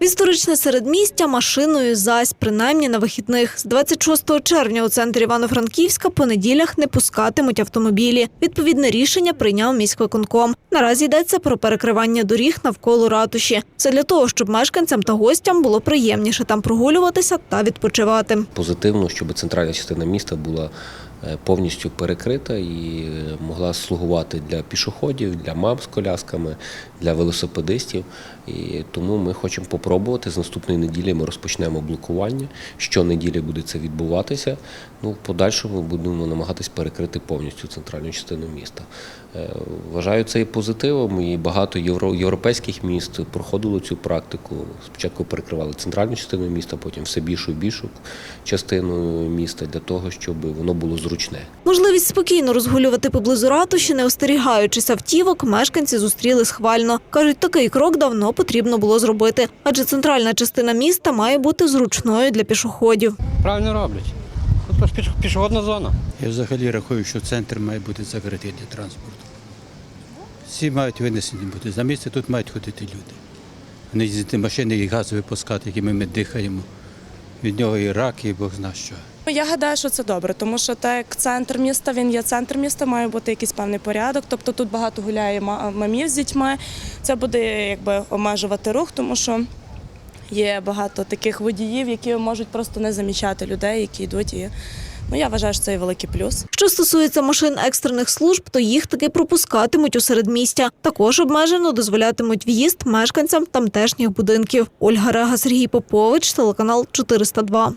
Історичне середмістя машиною зась, принаймні на вихідних. З 26 червня у центрі Івано-Франківська по неділях не пускатимуть автомобілі. Відповідне рішення прийняв міськвиконком. Наразі йдеться про перекривання доріг навколо ратуші. Все для того, щоб мешканцям та гостям було приємніше там прогулюватися та відпочивати. позитивно, щоб центральна частина міста була повністю перекрита і е, могла слугувати для пішоходів, для мам з колясками, для велосипедистів. І тому ми хочемо попробувати. З наступної неділі ми розпочнемо блокування. Щонеділі буде це відбуватися. Ну, в подальшому будемо намагатись перекрити повністю центральну частину міста. Е, Вважаю це і позитивом, і багато євро, європейських міст проходило цю практику. Спочатку перекривали центральну частину міста, потім все більшу і більшу частину міста для того, щоб воно було зручне. Можливість спокійно розгулювати поблизу ратуші, не остерігаючись автівок, мешканці зустріли схвально. Кажуть, такий крок давно потрібно було зробити, адже центральна частина міста має бути зручною для пішоходів. Правильно роблять. Тут піш- пішохідна зона. Я взагалі рахую, що центр має бути закритий для транспорту. Всі мають винесені бути. За місце тут мають ходити люди. Не їздити машини і газ випускати, якими ми дихаємо. Від нього і рак, і Бог зна що. Ну, Я гадаю, що це добре, тому що так як центр міста, він є центр міста, має бути якийсь певний порядок. Тобто тут багато гуляє ма- мамів з дітьми. Це буде якби обмежувати рух, тому що є багато таких водіїв, які можуть просто не замічати людей, які йдуть. І ну я вважаю, що це є великий плюс. Що стосується машин екстрених служб, то їх таки пропускатимуть у середмістя. Також обмежено дозволятимуть в'їзд мешканцям тамтешніх будинків. Ольга Рега, Сергій Попович, телеканал 402.